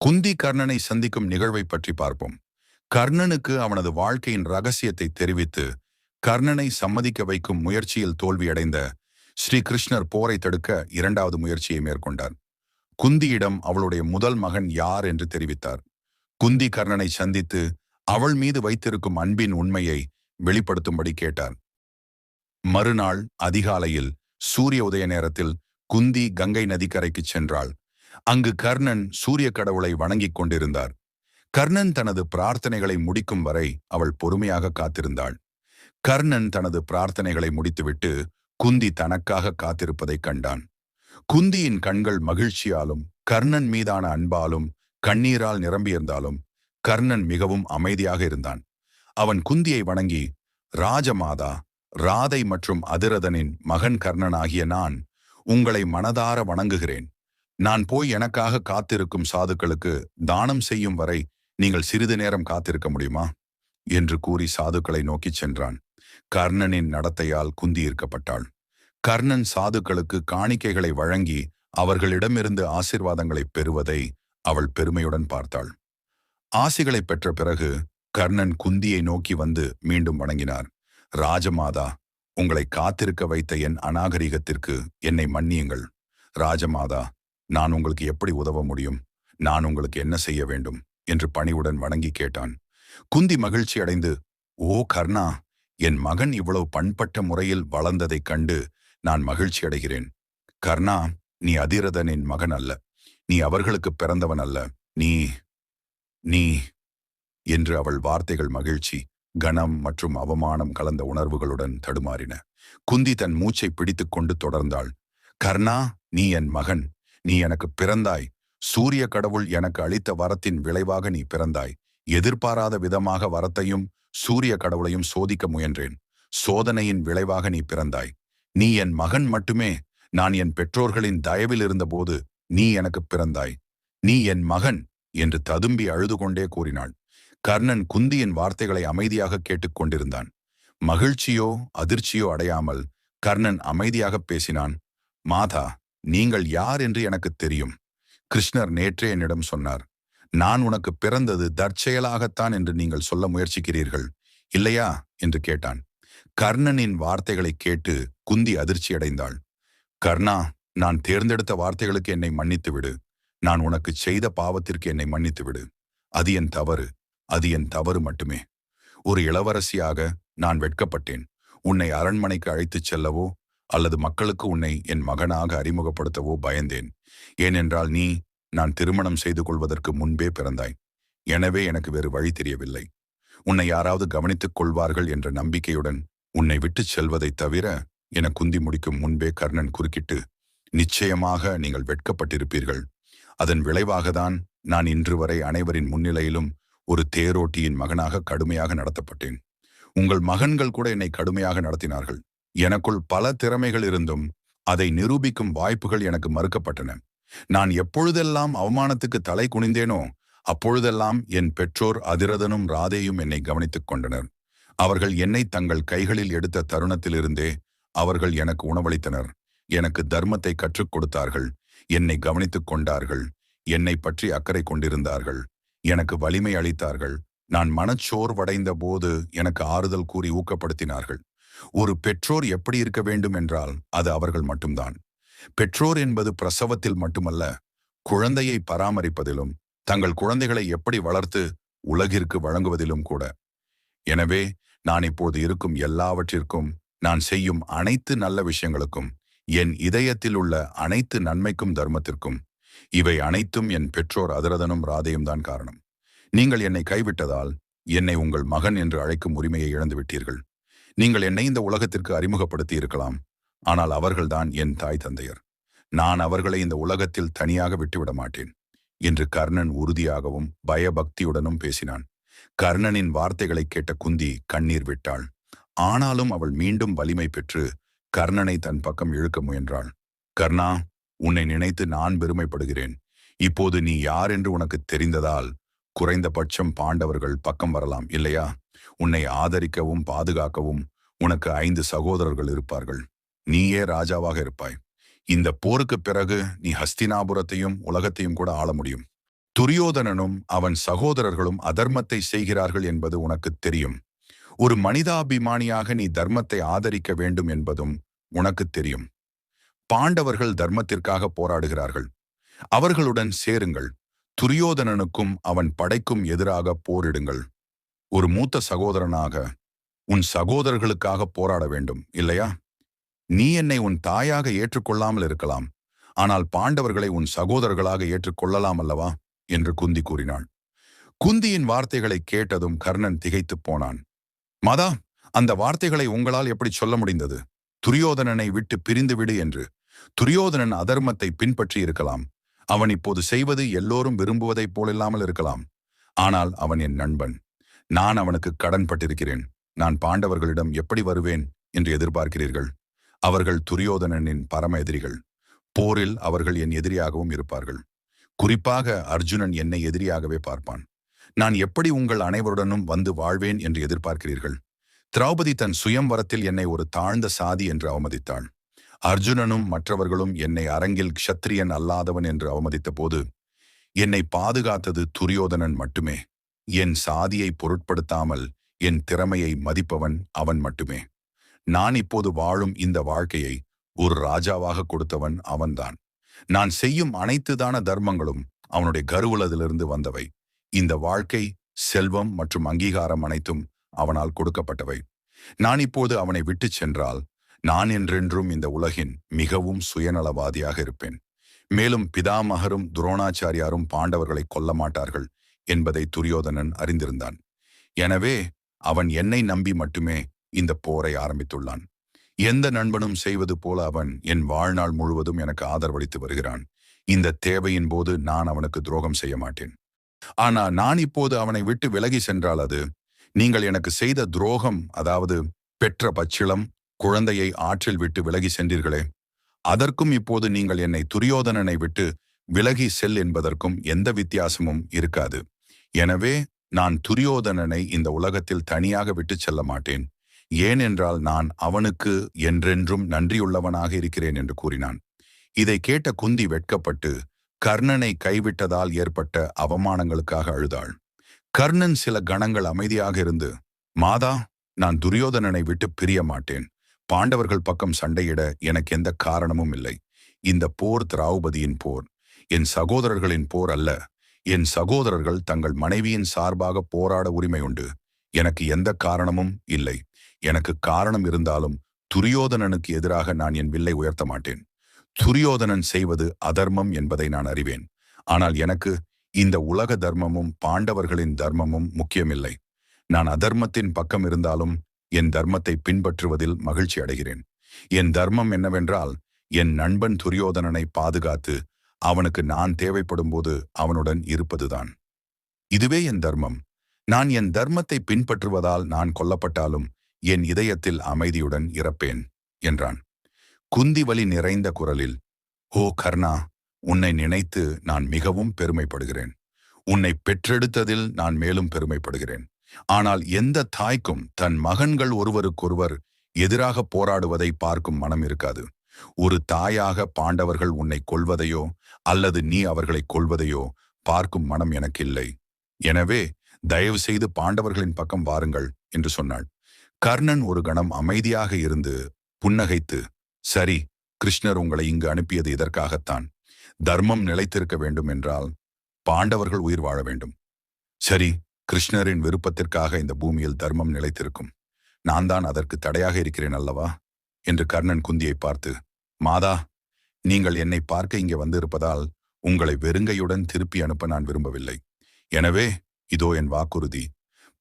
குந்தி கர்ணனை சந்திக்கும் நிகழ்வை பற்றி பார்ப்போம். கர்ணனுக்கு அவனது வாழ்க்கையின் ரகசியத்தை தெரிவித்து கர்ணனை சம்மதிக்க வைக்கும் முயற்சியில் தோல்வியடைந்த ஸ்ரீ கிருஷ்ணர் போரை தடுக்க இரண்டாவது முயற்சியை மேற்கொண்டார். குந்தியிடம் அவளுடைய முதல் மகன் யார் என்று தெரிவித்தார். குந்தி கர்ணனை சந்தித்து அவள் மீது வைத்திருக்கும் அன்பின் உண்மையை வெளிப்படுத்தும்படி கேட்டார். மறுநாள் அதிகாலையில் சூரிய உதய நேரத்தில் குந்தி கங்கை நதிக்கரைக்குச் சென்றாள். அங்கு கர்ணன் சூரிய கடவுளை வணங்கிக் கொண்டிருந்தார். கர்ணன் தனது பிரார்த்தனைகளை முடிக்கும் வரை அவள் பொறுமையாக காத்திருந்தாள். கர்ணன் தனது பிரார்த்தனைகளை முடித்துவிட்டு குந்தி தனக்காக காத்திருப்பதைக் கண்டான். குந்தியின் கண்கள் மகிழ்ச்சியாலும் கர்ணன் மீதான அன்பாலும் கண்ணீரால் நிரம்பியிருந்தாலும் கர்ணன் மிகவும் அமைதியாக இருந்தான். அவன் குந்தியை வணங்கி ராஜமாதா ராதை மற்றும் அதிரதனின் மகன் கர்ணனாகிய நான் உங்களை மனதார வணங்குகிறேன். நான் போய் எனக்காக காத்திருக்கும் சாதுக்களுக்கு தானம் செய்யும் வரை நீங்கள் சிறிது நேரம் காத்திருக்க முடியுமா? என்று கூறி சாதுக்களை நோக்கிச் சென்றான். கர்ணனின் நடத்தையால் குந்தியிருக்கப்பட்டாள். கர்ணன் சாதுக்களுக்கு காணிக்கைகளை வழங்கி அவர்களிடமிருந்து ஆசிர்வாதங்களை பெறுவதை அவள் பெருமையுடன் பார்த்தாள். ஆசிகளை பெற்ற பிறகு கர்ணன் குந்தியை நோக்கி வந்து மீண்டும் வணங்கினார். ராஜமாதா உங்களை காத்திருக்க வைத்த என் அநாகரிகத்திற்கு என்னை மன்னியுங்கள். ராஜமாதா நான் உங்களுக்கு எப்படி உதவ முடியும்? நான் உங்களுக்கு என்ன செய்ய வேண்டும்? என்று பணிவுடன் வணங்கி கேட்டான். குந்தி மகிழ்ச்சி அடைந்து ஓ கர்ணா என் மகன் இவ்வளவு பண்பட்ட முறையில் வளர்ந்ததைக் கண்டு நான் மகிழ்ச்சி அடைகிறேன். கர்ணா நீ அதிரதனின் மகன் அல்ல. நீ அவர்களுக்கு பிறந்தவன் அல்ல. நீ நீ என்று அவள் வார்த்தைகள் மகிழ்ச்சி கணம் மற்றும் அவமானம் கலந்த உணர்வுகளுடன் தடுமாறின. குந்தி தன் மூச்சை பிடித்துக் கொண்டு தொடர்ந்தாள். கர்ணா நீ என் மகன். நீ எனக்கு பிறந்தாய். சூரிய கடவுள் எனக்கு அளித்த வரத்தின் விளைவாக நீ பிறந்தாய். எதிர்பாராத விதமாக வரத்தையும் சூரிய கடவுளையும் சோதிக்க முயன்றேன். சோதனையின் விளைவாக நீ பிறந்தாய். நீ என் மகன் மட்டுமே. நான் என் பெற்றோர்களின் தயவில் இருந்தபோது நீ எனக்கு பிறந்தாய். நீ என் மகன் என்று ததும்பி அழுது கொண்டே கூறினாள். கர்ணன் குந்தியின் வார்த்தைகளை அமைதியாக கேட்டுக்கொண்டிருந்தான் மகிழ்ச்சியோ அதிர்ச்சியோ அடையாமல் கர்ணன் அமைதியாக பேசினான். மாதா நீங்கள் யார் என்று எனக்கு தெரியும். கிருஷ்ணர் நேற்றே என்னிடம் சொன்னார் நான் உனக்கு பிறந்தது தற்செயலாகத்தான் என்று நீங்கள் சொல்ல முயற்சிக்கிறீர்கள். இல்லையா? என்று கேட்டான். கர்ணனின் வார்த்தைகளை கேட்டு குந்தி அதிர்ச்சி அடைந்தாள் கர்ணா நான் தேர்ந்தெடுத்த வார்த்தைகளுக்கு என்னை மன்னித்து விடு. நான் உனக்கு செய்த பாவத்திற்கு என்னை மன்னித்து விடு. அது என் தவறு. அது என் தவறு மட்டுமே. ஒரு இளவரசியாக நான் வெட்கப்பட்டேன். உன்னை அரண்மனைக்கு அழைத்துச் செல்லவோ அல்லது மக்களுக்கு உன்னை என் மகனாக அறிமுகப்படுத்தவோ பயந்தேன். ஏனென்றால் நீ நான் திருமணம் செய்து கொள்வதற்கு முன்பே பிறந்தாய். எனவே எனக்கு வேறு வழி தெரியவில்லை. உன்னை யாராவது கவனித்துக் கொள்வார்கள் என்ற நம்பிக்கையுடன் உன்னை விட்டுச் செல்வதைத் தவிர என குந்தி முடிக்கும் முன்பே கர்ணன் குறுக்கிட்டு நிச்சயமாக நீங்கள் வெட்கப்பட்டிருப்பீர்கள். அதன் விளைவாகத்தான் நான் இன்று வரை அனைவரின் முன்னிலையிலும் ஒரு தேரோட்டியின் மகனாக கடுமையாக நடத்தப்பட்டேன். உங்கள் மகன்கள் கூட என்னை கடுமையாக நடத்தினார்கள். எனக்குள் பல திறமைகள் இருந்தும் அதை நிரூபிக்கும் வாய்ப்புகள் எனக்கு மறுக்கப்பட்டன. நான் எப்பொழுதெல்லாம் அவமானத்துக்கு தலை குனிந்தேனோ அப்பொழுதெல்லாம் என் பெற்றோர் அதிரதனும் ராதேயும் என்னை கவனித்துக் கொண்டனர். அவர்கள் என்னை தங்கள் கைகளில் எடுத்த தருணத்திலிருந்தே அவர்கள் எனக்கு உணவளித்தனர். எனக்கு தர்மத்தை கற்றுக் கொடுத்தார்கள். என்னை கவனித்துக் கொண்டார்கள். என்னை பற்றி அக்கறை கொண்டிருந்தார்கள். எனக்கு வலிமை அளித்தார்கள். நான் மனச்சோர்வடைந்த போது எனக்கு ஆறுதல் கூறி ஊக்கப்படுத்தினார்கள். ஒரு பெற்றோர் எப்படி இருக்க வேண்டும் என்றால் அது அவர்கள் மட்டும்தான். பெற்றோர் என்பது பிரசவத்தில் மட்டுமல்ல குழந்தையை பராமரிப்பதிலும் தங்கள் குழந்தைகளை எப்படி வளர்த்து உலகிற்கு வழங்குவதிலும் கூட. எனவே நான் இப்போது இருக்கும் எல்லாவற்றிற்கும் நான் செய்யும் அனைத்து நல்ல விஷயங்களுக்கும் என் இதயத்தில் உள்ள அனைத்து நன்மைக்கும் தர்மத்திற்கும் இவை அனைத்தும் என் பெற்றோர் அதிரதனும் ராதையும் தான் காரணம். நீங்கள் என்னை கைவிட்டதால் என்னை உங்கள் மகன் என்று அழைக்கும் உரிமையை இழந்துவிட்டீர்கள். நீங்கள் என்னை இந்த உலகத்திற்கு அறிமுகப்படுத்தி இருக்கலாம் ஆனால் அவர்கள்தான் என் தாய் தந்தையர். நான் அவர்களை இந்த உலகத்தில் தனியாக விட்டுவிட மாட்டேன் என்று கர்ணன் உறுதியாகவும் பயபக்தியுடனும் பேசினான். கர்ணனின் வார்த்தைகளை கேட்ட குந்தி கண்ணீர் விட்டாள். ஆனாலும் அவள் மீண்டும் வலிமை பெற்று கர்ணனை தன் பக்கம் இழுக்க முயன்றாள். கர்ணா உன்னை நினைத்து நான் பெருமைப்படுகிறேன். இப்போது நீ யார் என்று உனக்கு தெரிந்ததால் குறைந்தபட்சம் பாண்டவர்கள் பக்கம் வரலாம் இல்லையா? உன்னை ஆதரிக்கவும் பாதுகாக்கவும் உனக்கு ஐந்து சகோதரர்கள் இருப்பார்கள். நீயே ராஜாவாக இருப்பாய். இந்த போருக்கு பிறகு நீ ஹஸ்தினாபுரத்தையும் உலகத்தையும் கூட ஆள முடியும். துரியோதனனும் அவன் சகோதரர்களும் அதர்மத்தை செய்கிறார்கள் என்பது உனக்கு தெரியும். ஒரு மனிதாபிமானியாக நீ தர்மத்தை ஆதரிக்க வேண்டும் என்பதும் உனக்கு தெரியும். பாண்டவர்கள் தர்மத்திற்காக போராடுகிறார்கள். அவர்களுடன் சேருங்கள். துரியோதனனுக்கும் அவன் படைக்கும் எதிராக போரிடுங்கள். ஒரு மூத்த சகோதரனாக உன் சகோதரர்களுக்காக போராட வேண்டும் இல்லையா? நீ என்னை உன் தாயாக ஏற்றுக்கொள்ளாமல் இருக்கலாம் ஆனால் பாண்டவர்களை உன் சகோதரர்களாக ஏற்றுக்கொள்ளலாம் அல்லவா? என்று குந்தி கூறினாள். குந்தியின் வார்த்தைகளை கேட்டதும் கர்ணன் திகைத்துப் போனான். மாதா அந்த வார்த்தைகளை உங்களால் எப்படி சொல்ல முடிந்தது? துரியோதனனை விட்டு பிரிந்துவிடு என்று. துரியோதனன் அதர்மத்தை பின்பற்றி இருக்கலாம். அவன் இப்போது செய்வது எல்லோரும் விரும்புவதைப் போலில்லாமல் இருக்கலாம். ஆனால் அவன் என் நண்பன். நான் அவனுக்கு கடன் பட்டிருக்கிறேன் நான் பாண்டவர்களிடம் எப்படி வருவேன் என்று எதிர்பார்க்கிறீர்கள்? அவர்கள் துரியோதனனின் பரம எதிரிகள். போரில் அவர்கள் என் எதிரியாகவும் இருப்பார்கள். குறிப்பாக அர்ஜுனன் என்னை எதிரியாகவே பார்ப்பான். நான் எப்படி உங்கள் அனைவருடனும் வந்து வாழ்வேன் என்று எதிர்பார்க்கிறீர்கள்? திரௌபதி தன் சுயம்வரத்தில் என்னை ஒரு தாழ்ந்த சாதி என்று அவமதித்தாள். அர்ஜுனனும் மற்றவர்களும் என்னை அரங்கில் க்ஷத்திரியன் அல்லாதவன் என்று அவமதித்த போது என்னை பாதுகாத்தது துரியோதனன் மட்டுமே. என் சாதியை பொருட்படுத்தாமல் என் திறமையை மதிப்பவன் அவன் மட்டுமே. நான் இப்போது வாழும் இந்த வாழ்க்கையை ஒரு ராஜாவாக கொடுத்தவன் அவன்தான். நான் செய்யும் அனைத்துதான தர்மங்களும் அவனுடைய கருவுலதிலிருந்து வந்தவை. இந்த வாழ்க்கை செல்வம் மற்றும் அங்கீகாரம் அனைத்தும் அவனால் கொடுக்கப்பட்டவை. நான் இப்போது அவனை விட்டுச் சென்றால் நான் என்றென்றும் இந்த உலகின் மிகவும் சுயநலவாதியாக இருப்பேன். மேலும் பிதாமகரும் துரோணாச்சாரியாரும் பாண்டவர்களை கொல்ல மாட்டார்கள் என்பதை துரியோதனன் அறிந்திருந்தான். எனவே அவன் என்னை நம்பி மட்டுமே இந்த போரை ஆரம்பித்துள்ளான். எந்த நண்பனும் செய்வது போல அவன் என் வாழ்நாள் முழுவதும் எனக்கு ஆதரவளித்து வருகிறான். இந்த தேவையின் போது நான் அவனுக்கு துரோகம் செய்ய மாட்டேன். ஆனா நான் இப்போது அவனை விட்டு விலகி சென்றால் அது நீங்கள் எனக்கு செய்த துரோகம் அதாவது பெற்ற பச்சிளம் குழந்தையை ஆற்றில் விட்டு விலகி சென்றீர்களே அதற்கும் இப்போது நீங்கள் என்னை துரியோதனனை விட்டு விலகி செல் என்பதற்கும் எந்த வித்தியாசமும் இருக்காது. எனவே நான் துரியோதனனை இந்த உலகத்தில் தனியாக விட்டுச் செல்ல மாட்டேன். ஏனென்றால் நான் அவனுக்கு என்றென்றும் நன்றியுள்ளவனாக இருக்கிறேன் என்று கூறினான். இதை கேட்ட குந்தி வெட்கப்பட்டு கர்ணனை கைவிட்டதால் ஏற்பட்ட அவமானங்களுக்காக அழுதாள். கர்ணன் சில கணங்கள் அமைதியாக இருந்து மாதா நான் துரியோதனனை விட்டு பிரிய மாட்டேன். பாண்டவர்கள் பக்கம் சண்டையிட எனக்கு எந்த காரணமும் இல்லை. இந்த போர் திராவுபதியின் போர். என் சகோதரர்களின் போர் அல்ல. என் சகோதரர்கள் தங்கள் மனைவியின் சார்பாக போராட உரிமை உண்டு. எனக்கு எந்த காரணமும் இல்லை. எனக்கு காரணம் இருந்தாலும் துரியோதனனுக்கு எதிராக நான் என் வில்லை உயர்த்த மாட்டேன். துரியோதனன் செய்வது அதர்மம் என்பதை நான் அறிவேன். ஆனால் எனக்கு இந்த உலக தர்மமும் பாண்டவர்களின் தர்மமும் முக்கியமில்லை. நான் அதர்மத்தின் பக்கம் இருந்தாலும் என் தர்மத்தை பின்பற்றுவதில் மகிழ்ச்சி அடைகிறேன். என் தர்மம் என்னவென்றால் என் நண்பன் துரியோதனனை பாதுகாத்து அவனுக்கு நான் தேவைப்படும் போது அவனுடன் இருப்பதுதான். இதுவே என் தர்மம். நான் என் தர்மத்தை பின்பற்றுவதால் நான் கொல்லப்பட்டாலும் என் இதயத்தில் அமைதியுடன் இறப்பேன் என்றான். குந்திவலி நிறைந்த குரலில் ஓ கர்ணா உன்னை நினைத்து நான் மிகவும் பெருமைப்படுகிறேன். உன்னை பெற்றெடுத்ததில் நான் மேலும் பெருமைப்படுகிறேன். ஆனால் எந்த தாய்க்கும் தன் மகன்கள் ஒருவருக்கொருவர் எதிராக போராடுவதை பார்க்கும் மனம் இருக்காது. ஒரு தாயாக பாண்டவர்கள் உன்னை கொள்வதையோ அல்லது நீ அவர்களை கொள்வதையோ பார்க்கும் மனம் எனக்கு இல்லை. எனவே தயவு செய்து பாண்டவர்களின் பக்கம் வாருங்கள் என்று சொன்னாள். கர்ணன் ஒரு கணம் அமைதியாக இருந்து புன்னகைத்து சரி கிருஷ்ணர் உங்களை இங்கு அனுப்பியது இதற்காகத்தான். தர்மம் நிலைத்திருக்க வேண்டும் என்றால் பாண்டவர்கள் உயிர் வாழ வேண்டும். சரி கிருஷ்ணரின் விருப்பத்திற்காக இந்த பூமியில் தர்மம் நிலைத்திருக்கும். நான் தான் அதற்கு தடையாக இருக்கிறேன் அல்லவா? என்று கர்ணன் குந்தியை பார்த்து மாதா நீங்கள் என்னை பார்க்க இங்கே வந்திருப்பதால் உங்களை வெறுங்கையுடன் திருப்பி அனுப்ப நான் விரும்பவில்லை. எனவே இதோ என் வாக்குறுதி.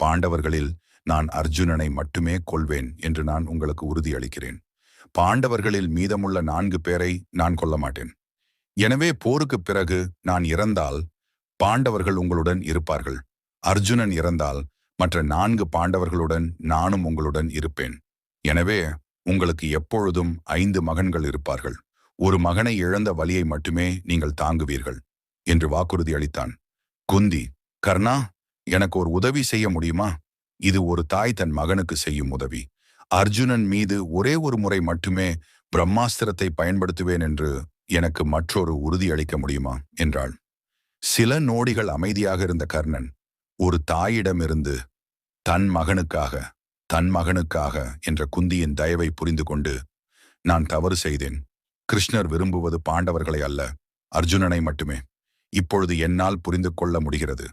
பாண்டவர்களில் நான் அர்ஜுனனை மட்டுமே கொள்வேன் என்று நான் உங்களுக்கு உறுதியளிக்கிறேன். பாண்டவர்களில் மீதமுள்ள நான்கு பேரை நான் கொல்ல மாட்டேன். எனவே போருக்குப் பிறகு நான் இறந்தால் பாண்டவர்கள் உங்களுடன் இருப்பார்கள். அர்ஜுனன் இறந்தால் மற்ற நான்கு பாண்டவர்களுடன் நானும் உங்களுடன் இருப்பேன். எனவே உங்களுக்கு எப்பொழுதும் ஐந்து மகன்கள் இருப்பார்கள். ஒரு மகனை இழந்த வலியை மட்டுமே நீங்கள் தாங்குவீர்கள் என்று வாக்குறுதி அளித்தான். குந்தி கர்ணா எனக்கு ஒரு உதவி செய்ய முடியுமா? இது ஒரு தாய் தன் மகனுக்கு செய்யும் உதவி. அர்ஜுனன் மீது ஒரே ஒரு முறை மட்டுமே பிரம்மாஸ்திரத்தை பயன்படுத்துவேன் என்று எனக்கு மற்றொரு உறுதி அளிக்க முடியுமா? என்றாள். சில நோடிகள் அமைதியாக இருந்த கர்ணன் ஒரு தாயிடமிருந்து தன் மகனுக்காக தன் மகனுக்காக என்ற குந்தியின் தயவை புரிந்து கொண்டு நான் தவறு செய்தேன். கிருஷ்ணர் விரும்புவது பாண்டவர்களை அல்ல அர்ஜுனனை மட்டுமே. இப்பொழுது என்னால் புரிந்து கொள்ள முடிகிறது.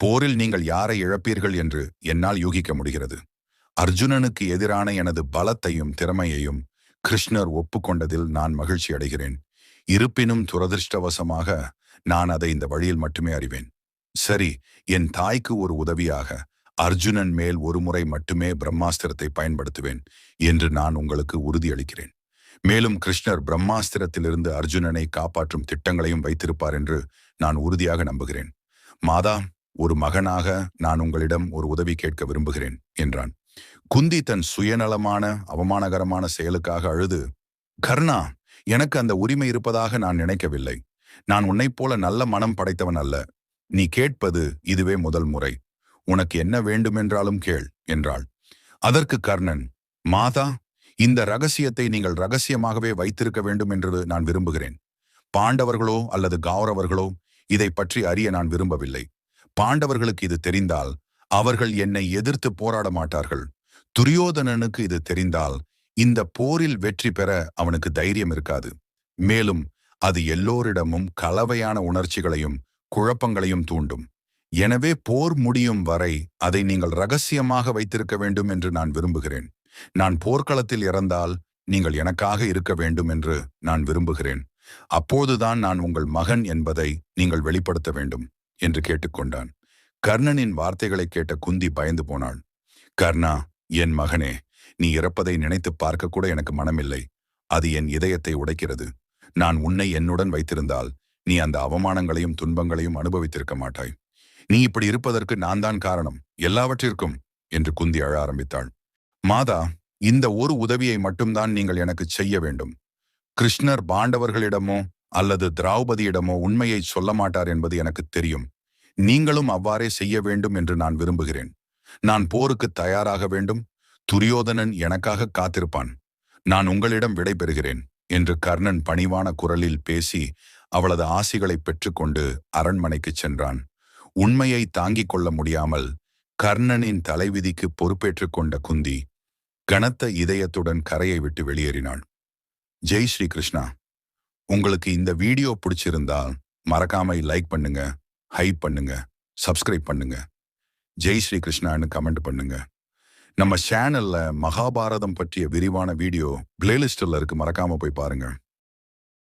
போரில் நீங்கள் யாரை இழப்பீர்கள் என்று என்னால் யூகிக்க முடிகிறது. அர்ஜுனனுக்கு எதிரான எனது பலத்தையும் திறமையையும் கிருஷ்ணர் ஒப்புக்கொண்டதில் நான் மகிழ்ச்சி அடைகிறேன். இருப்பினும் துரதிருஷ்டவசமாக நான் அதை இந்த வழியில் மட்டுமே அறிவேன். சரி என் தாய்க்கு ஒரு உதவியாக அர்ஜுனன் மேல் ஒருமுறை மட்டுமே பிரம்மாஸ்திரத்தை பயன்படுத்துவேன் என்று நான் உங்களுக்கு உறுதியளிக்கிறேன் மேலும் கிருஷ்ணர் பிரம்மாஸ்திரத்திலிருந்து அர்ஜுனனை காப்பாற்றும் திட்டங்களையும் வைத்திருப்பார் என்று நான் உறுதியாக நம்புகிறேன். மாதா ஒரு மகனாக நான் உங்களிடம் ஒரு உதவி கேட்க விரும்புகிறேன் என்றான். குந்தி தன் சுயநலமான அவமானகரமான செயலுக்காக அழுது கர்ணா எனக்கு அந்த உரிமை இருப்பதாக நான் நினைக்கவில்லை. நான் உன்னைப் போல நல்ல மனம் படைத்தவன் அல்ல. நீ கேட்பது இதுவே முதல் முறை. உனக்கு என்ன வேண்டுமென்றாலும் கேள் என்றாள். அதற்கு கர்ணன் மாதா இந்த ரகசியத்தை நீங்கள் ரகசியமாகவே வைத்திருக்க வேண்டும் என்று நான் விரும்புகிறேன். பாண்டவர்களோ அல்லது கௌரவர்களோ இதை பற்றி அறிய நான் விரும்பவில்லை. பாண்டவர்களுக்கு இது தெரிந்தால் அவர்கள் என்னை எதிர்த்து போராட மாட்டார்கள். துரியோதனனுக்கு இது தெரிந்தால் இந்த போரில் வெற்றி பெற அவனுக்கு தைரியம் இருக்காது. மேலும் அது எல்லோரிடமும் கலவையான உணர்ச்சிகளையும் குழப்பங்களையும் தூண்டும். எனவே போர் முடியும் வரை அதை நீங்கள் ரகசியமாக வைத்திருக்க வேண்டும் என்று நான் விரும்புகிறேன். நான் போர்க்களத்தில் இறந்தால் நீங்கள் எனக்காக இருக்க வேண்டும் என்று நான் விரும்புகிறேன். அப்போதுதான் நான் உங்கள் மகன் என்பதை நீங்கள் வெளிப்படுத்த வேண்டும் என்று கேட்டுக்கொண்டான். கர்ணனின் வார்த்தைகளை கேட்ட குந்தி பயந்து போனாள். கர்ணா என் மகனே நீ இறப்பதை நினைத்து பார்க்க கூட எனக்கு மனமில்லை. அது என் இதயத்தை உடைக்கிறது. நான் உன்னை என்னுடன் வைத்திருந்தால் நீ அந்த அவமானங்களையும் துன்பங்களையும் அனுபவித்திருக்க மாட்டாய். நீ இப்படி இருப்பதற்கு நான் தான் காரணம். எல்லாவற்றிற்கும் என்று குந்தி அழ ஆரம்பித்தாள். மாதா இந்த ஒரு உதவியை மட்டும்தான் நீங்கள் எனக்கு செய்ய வேண்டும். கிருஷ்ணர் பாண்டவர்களிடமோ அல்லது திரௌபதியிடமோ உண்மையை சொல்ல மாட்டார் என்பது எனக்கு தெரியும். நீங்களும் அவ்வாறே செய்ய வேண்டும் என்று நான் விரும்புகிறேன். நான் போருக்கு தயாராக வேண்டும். துரியோதனன் எனக்காக காத்திருப்பான். நான் உங்களிடம் விடை பெறுகிறேன் என்று கர்ணன் பணிவான குரலில் பேசி அவளது ஆசிகளை பெற்றுக்கொண்டு அரண்மனைக்குச் சென்றான். உண்மையை தாங்கிக் கொள்ள முடியாமல் கர்ணனின் தலைவிதிக்கு பொறுப்பேற்றுக் கொண்ட குந்தி கனத்த இதயத்துடன் கரையை விட்டு வெளியேறினாள். ஜெய் ஸ்ரீ கிருஷ்ணா உங்களுக்கு இந்த வீடியோ பிடிச்சிருந்தால் மறக்காம லைக் பண்ணுங்க ஹைப் பண்ணுங்க சப்ஸ்கிரைப் பண்ணுங்க. ஜெய் ஸ்ரீ கிருஷ்ணான்னு கமெண்ட் பண்ணுங்க. நம்ம சேனல்ல மகாபாரதம் பற்றிய விரிவான வீடியோ பிளேலிஸ்டில் இருக்கு மறக்காம போய் பாருங்க.